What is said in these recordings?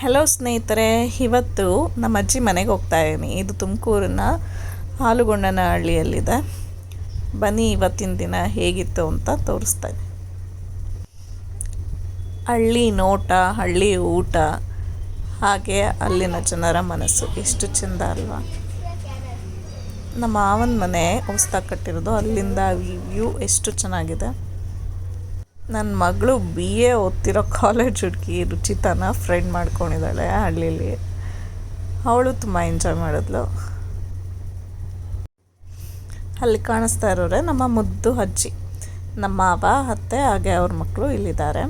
Hello ಸ್ನೇಹಿತರೆ, ಇವತ್ತು ನಮ್ಮ ಅಜ್ಜಿ ಮನೆಗೆ ಹೋಗ್ತಾ ಇದ್ದೀನಿ. ಇದು ತುಮಕೂರಿನ ಹಾಲುಗೊಂಡನ ಹಳ್ಳಿಯಲ್ಲಿದೆ. ಬನ್ನಿ, ಇವತ್ತಿನ ದಿನ ಹೇಗಿತ್ತು ಅಂತ ತೋರಿಸ್ತಾ ಇದ್ದೀನಿ. ಹಳ್ಳಿ ನೋಟ, ಹಳ್ಳಿ ಊಟ, ಹಾಗೆ ಅಲ್ಲಿನ ಜನರ ಮನಸ್ಸು. ಎಷ್ಟು ಚೆಂದ ಅಲ್ವಾ? ನಮ್ಮ ಮಾವನ ಮನೆ ಹೊಸ್ದಾಗಿ ಕಟ್ಟಿರೋದು, ಅಲ್ಲಿಂದ ವ್ಯೂ ಎಷ್ಟು ಚೆನ್ನಾಗಿದೆ. ನನ್ನ ಮಗಳು ಬಿ ಎ ಓದ್ತಿರೋ ಕಾಲೇಜ್ ಹುಡುಗಿ ರುಚಿತನ ಫ್ರೆಂಡ್ ಮಾಡ್ಕೊಂಡಿದ್ದಾಳೆ ಹಳ್ಳಿಲಿ. ಅವಳು ತುಂಬ ಎಂಜಾಯ್ ಮಾಡಿದ್ಲು. ಅಲ್ಲಿ ಕಾಣಿಸ್ತಾ ಇರೋರೆ ನಮ್ಮ ಮುದ್ದು ಅಜ್ಜಿ. ನಮ್ಮ ಮಾವ ಅತ್ತೆ ಹಾಗೆ ಅವ್ರ ಮಕ್ಕಳು ಇಲ್ಲಿದ್ದಾರೆ.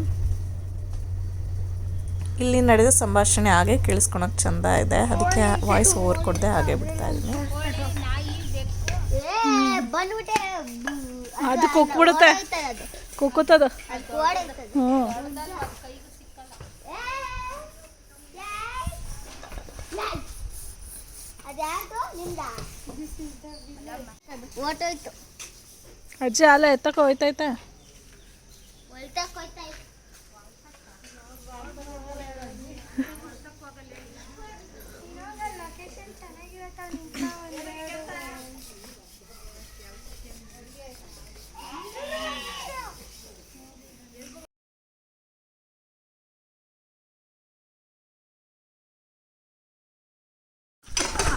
ಇಲ್ಲಿ ನಡೆದ ಸಂಭಾಷಣೆ ಹಾಗೆ ಕೇಳಿಸ್ಕೊಳಕ್ಕೆ ಚಂದ ಇದೆ. ಅದಕ್ಕೆ ವಾಯ್ಸ್ ಓವರ್ ಕೊಡದೆ ಹಾಗೆ ಬಿಡ್ತಾ ಇದ್ದೀನಿ. ಅದಕ್ಕೆ ಅದು. ಕುಕ್ಬಿಡುತ್ತೆ ಕುಕ್ಕುತ್ತದ ಹ್ಞೂ ಅಜ್ಜಿ ಅಲ್ಲ ಎತ್ತಕ್ಕೆ ಹೋಯ್ತೈತೆ.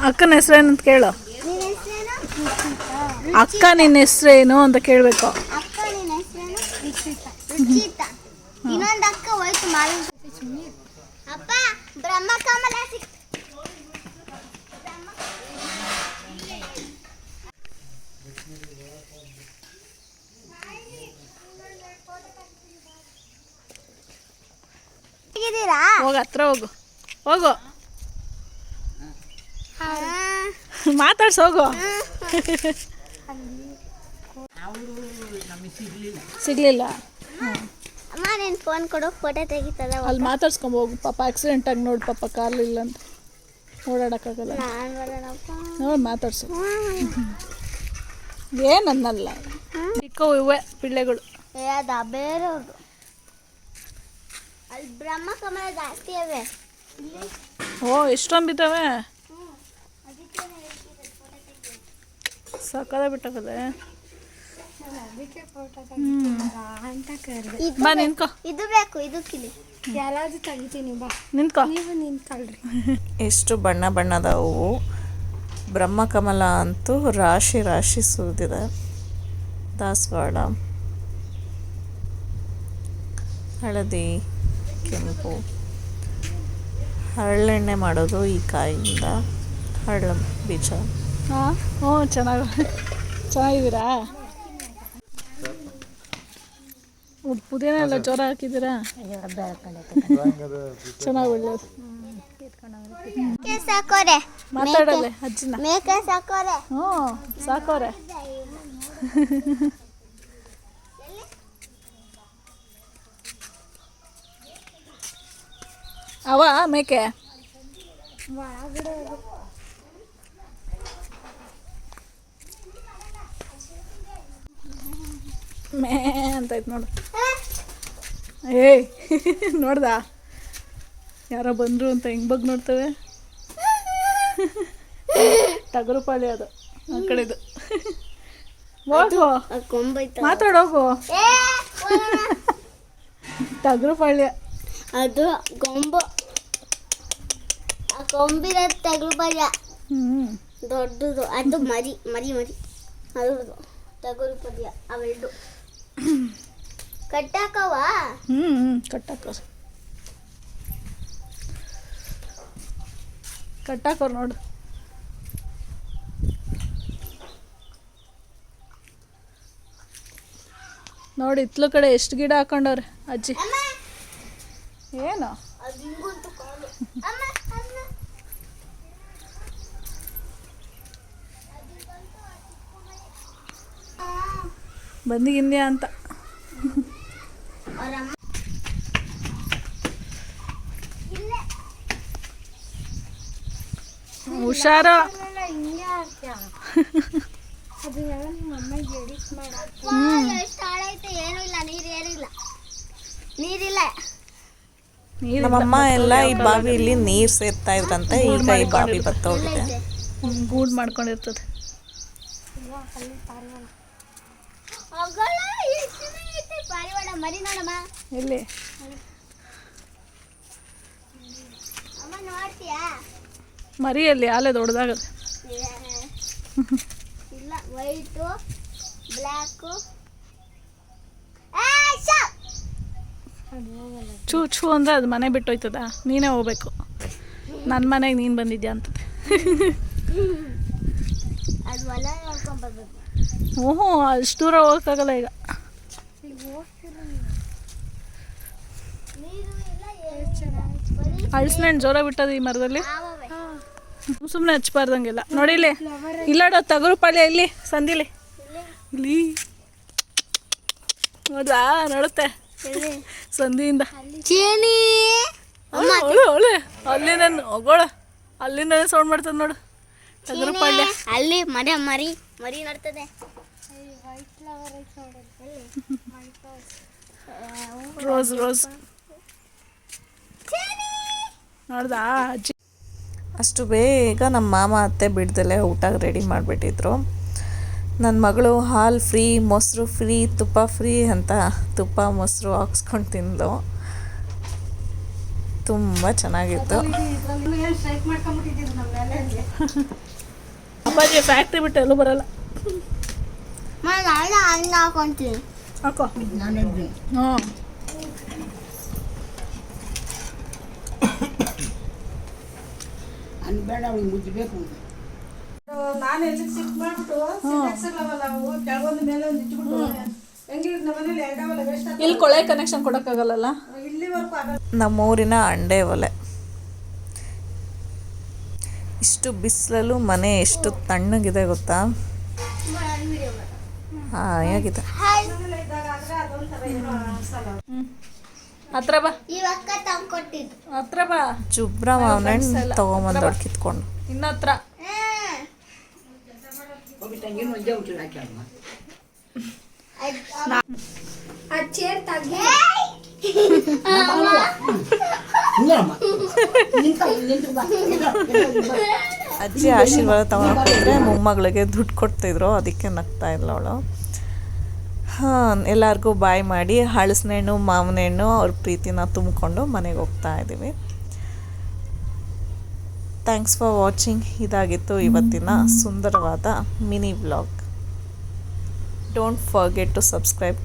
ಅಕ್ಕನ ಹೆಸರೇನು ಅಂತ ಕೇಳು. ಅಕ್ಕ ನಿನ್ನ ಹೆಸರೇನು ಅಂತ ಕೇಳಬೇಕು. ಇನ್ನೊಂದು ಅಕ್ಕ ಹೋಯ್ತು ಮಾಲ್ ಅಪ್ಪ ಬ್ರಹ್ಮ ಕಮಲ ಹೋಗು ಹತ್ರ ಹೋಗು. ಹೋಗು. ಮಾತಾಡ್ಸ್ ಹೋಗು. ಸಿಗ್ಲಿಲ್ಲ. ಅಮ್ಮ ನೀನು ಫೋನ್ ಕೊಡು ಫೋಟೋ ತೆಗಿತದ ಅಲ್ಲಿ ಮಾತಾಡ್ಸ್ಕೊಂಡ್ ಹೋಗು. ಪಾಪ ಆಕ್ಸಿಡೆಂಟ್ ಆಗಿ ನೋಡಿ ಪಾಪ ಕಾಲು ಇಲ್ಲ ಅಂತ. ಓಡಾಡಕ್ಕಾಗಲ್ಲ. ನೋಡಿ ಮಾತಾಡ್ಸು. ಏನನ್ನಲ್ಲ ಚಿಕ್ಕ ಇವೆ ಪಿಳ್ಳೆಗಳು. ಅದ ಬೇರೆ ಅಲ್ಲಿ ಬ್ರಹ್ಮ ಕಮಲ ಜಾಸ್ತಿ ಅವೆ ಓ ಎಷ್ಟೊಂದು ಬಿದ್ದಾವೆ ಸಕ್ಕದ ಬಿಟ್ಟಾಗದೆ. ಬಾ ನಿಂತ್ಕೋ. ಇದು ಬೇಕು ಇದು ಕಿಲಿ. ಯಾರಾದ್ರೂ ತೆಗಿತೀನಿ ಬಾ. ನಿಂತ್ಕೋ. ನೀವು ನಿಂತ್ಕೊಳ್ರಿ. ಎಷ್ಟು ಬಣ್ಣ ಬಣ್ಣದ ಹೂವು ಬ್ರಹ್ಮಕಮಲ ಅಂತೂ ರಾಶಿ ರಾಶಿ ಸುರಿದಿದೆ. ದಾಸವಾಳ. ಹಳದಿ ಕೆಂಪು. ಹರಳೆಣ್ಣೆ ಮಾಡೋದು ಈ ಕಾಯಿಂದ. ಹರಳು ಬೀಜ. ಹಾಂ? ಹ್ಞೂ ಚೆನ್ನಾಗಿ ಚೆನ್ನಾಗಿದ್ದೀರಾ? ಪುದೀನ ಎಲ್ಲ ಜ್ವರ ಹಾಕಿದ್ದೀರಾ? ಚೆನ್ನಾಗಿ ಒಳ್ಳೇದು ಮಾತಾಡಲ್ಲ ಅಜ್ಜಿನ. ಹ್ಞೂ ಸಾಕೋರೆ. ಅವ ಮೇಕೆ? ಮೇ ಅಂತ ಐತೆ ನೋಡು. ಏಯ್ ನೋಡ್ದ? ಯಾರೋ ಬಂದರು ಅಂತ ಹೆಂಗ್ ಬಗ್ಗೆ ನೋಡ್ತೇವೆ? ಟಗರು ಪಾಳಿ ಅದು ಆ ಕಡೆದು. ಹೋಗು. ಮಾತಾಡೋಗು ಟಗರು ಪಾಳ್ಯ ಅದು ಗೊಂಬು. ಆ ಕೊಂಬಿರ ತಗಲು ಬಯ್ಯ ಹ್ಞೂ ದೊಡ್ಡದು ಅದು ಮರಿ ಮರಿ ಮರಿ. ಅದು ತಗರು ಪಾಳ್ಯ ಅವೆರಡು. ಕಟ್ಟಾಕವ? ಹ್ಞೂ ಹ್ಞೂ ಕಟ್ಟಾಕೋರು ನೋಡು. ನೋಡಿ ಇತ್ಲ ಕಡೆ ಎಷ್ಟು ಗಿಡ ಹಾಕೊಂಡವ್ರೆ ಅಜ್ಜಿ? ಅಮ್ಮ! ಏನು ಅದು ಹಿಂಗುಂಟು ಕಾಲು ಅಮ್ಮ ಅಮ್ಮ ಬಂದಿಗಿಂದ್ಯಾ ಅಂತ ಅವರಮ್ಮ ಇಲ್ಲೇ ಹುಷಾರು ಹಿಂಗೆ ಹಾಕ್ಯ ಅದು ಎಲ್ಲ ನಿಮ್ಮ ಅಮ್ಮಗೆ ಎಡಿಟ್ ಮಾಡಕ್ಕೆ ವಾ, ಎಷ್ಟು ಹಾಳೈತೆ ಏನೂ ಇಲ್ಲ ನೀರು ಏನೂ ಇಲ್ಲ ಅಂತ. ನೀರಿಲ್ಲ, ನಮ್ಮಮ್ಮ ಎಲ್ಲ ಈ ಬಾವಿಲಿ ನೀರ್ ನೀರು ಸೇರ್ತಾ ಇದ್ರಂತೆ ಈಗ ಈ ಬಾವಿ ಬತ್ತೋಗಿದೆ. ಗೂಡ್ ಗೂಡು ಮಾಡ್ಕೊಂಡಿರ್ತದೆ ಅಗಳ ಎಷ್ಟು ಐತೆ ಪಾರಿವಾಳ ಮರಿ ನೋಡಮ್ಮ ಎಲ್ಲಿ ಅಮ್ಮ ನೋಡ್ತೀಯಾ? ಮರಿಯಲ್ಲಿ ಆಲೆ ದೊಡ್ಡದಾಗ ಇಲ್ಲ ವೈಟು ಬ್ಲ್ಯಾಕು ಚೂ ಚೂ ಅಂದ್ರೆ ಅದು ಮನೆ ಬಿಟ್ಟು ಹೋಯ್ತದ ನೀನೇ ಹೋಗ್ಬೇಕು. ನನ್ನ ಮನೆಗೆ ನೀನು ಬಂದಿದ್ಯಾ ಅಂತ ಅದು ಹೊಲ ನೋಡ್ಕೊಂಡ್ ಬರ್ಬೇಕು. ಓಹೋ ಅಷ್ಟು ದೂರ ಹೋಗಕ್ಕಾಗಲ್ಲ ಈಗ. ಅಳಸ್ನೆಣ್ಣು ಜೋರ ಬಿಟ್ಟದ ಈ ಮರದಲ್ಲಿ. ಸುಮ್ಮನೆ ಹಚ್ಬಾರ್ದಂಗೆಲ್ಲ. ನೋಡಿಲಿ ಇಲ್ಲಿ. ಇಲ್ಲಾಡೋ ತಗರು ಪಾಳ್ಯ ಇಲ್ಲಿ ಸಂದಿಲಿ. ಇಲ್ಲಿ. ನೋಡ್ದಾ ನೋಡುತ್ತೆ. ಸಂಧಿಯಿಂದ ಅವಳು ಅವಳು ಅವಳೆ ಅಲ್ಲಿಂದ ಹೋಗೋಳ ಅಲ್ಲಿಂದ ಸೌಂಡ್ ಮಾಡ್ತದ ನೋಡು. ಅಲ್ಲಿ ಮರಿ ಮರಿ ಮರಿ ನಡ್ತದೆ. Rose rose. ನೋಡ್ದಾ? ಅಜ್ಜಿ ಅಷ್ಟು ಬೇಗ ನಮ್ಮ ಮಾಮ ಅತ್ತೆ ಬಿಡ್ದಲೆ ಊಟ ರೆಡಿ ಮಾಡಿಬಿಟ್ಟಿದ್ರು. ನನ್ನ ಮಗಳು ಹಾಲು ಫ್ರೀ ಮೊಸರು ಫ್ರೀ ತುಪ್ಪ ಫ್ರೀ ಅಂತ ತುಪ್ಪ ಮೊಸರು ಹಾಕ್ಸ್ಕೊಂಡು ತಿಂದು ತುಂಬ ಚೆನ್ನಾಗಿತ್ತು. ಅಪ್ಪಾಜಿ ಫ್ಯಾಕ್ಟ್ರಿ ಬಿಟ್ಟು ಎಲ್ಲೂ ಬರಲ್ಲ. ಹಾಕೋ. ಹ್ಞೂ. ಅನ್ಬೇಡ ನಾನು ಸಿಕ್ ಮಾಡ್ಬಿಟ್ಟು ಸಿಕ್ಕಾಕ್ಸಲ್ಲವಲ್ಲ ಅವು ಕೆಳಗೊಂದು ಮೇಲೆ ಒಂದು ಇಟ್ಬಿಟ್ಟು ಹೆಂಗಿರುತ್ತೆ ನಮ್ಮ ಮನೇಲಿ ಎರಡವಲ್ಲ ವೇಸ್ಟ್ ಇಲ್ಲಿ ಕೊಳೆ ಕನೆಕ್ಷನ್ ಕೊಡೋಕ್ಕಾಗಲ್ಲ ನಮ್ಮೂರಿನ ಅಂಡೆ ಒಲೆ. ಇಷ್ಟು ಬಿಸಿಲಲ್ಲೂ ಮನೆ ಎಷ್ಟು ತಣ್ಣಗಿದೆ ಗೊತ್ತಾ? ಹಾಗಿದೆ ಹತ್ರ ಬಾ. ಹತ್ರ ಬಾ. ಜುಬ್ರ ಮಾವನಣ್ಣ ಕಿತ್ಕೊಂಡು. ಇನ್ನ ಹತ್ರ. ಆ ಚೇರ್ ಅಜ್ಜಿ ಆಶೀರ್ವಾದ ತಗೊಂಡ್ರೆ ಮೊಮ್ಮಗಳಿಗೆ ದುಡ್ಡು ಕೊಡ್ತಿದ್ರು ಅದಕ್ಕೆ ನಗ್ತಾ ಇಲ್ಲ ಅವಳು. ಹಾಂ ಎಲ್ಲರಿಗೂ ಬಾಯ್ ಮಾಡಿ ಹಳಸನೆಣ್ಣು ಮಾವಿನ ಹಣ್ಣು ಅವ್ರ ಪ್ರೀತಿನ ತುಂಬಿಕೊಂಡು ಮನೆಗೆ ಹೋಗ್ತಾ ಇದ್ದೀವಿ. ಥ್ಯಾಂಕ್ಸ್ ಫಾರ್ ವಾಚಿಂಗ್ ಇದಾಗಿತ್ತು ಇವತ್ತಿನ ಸುಂದರವಾದ mini vlog. Don't forget to subscribe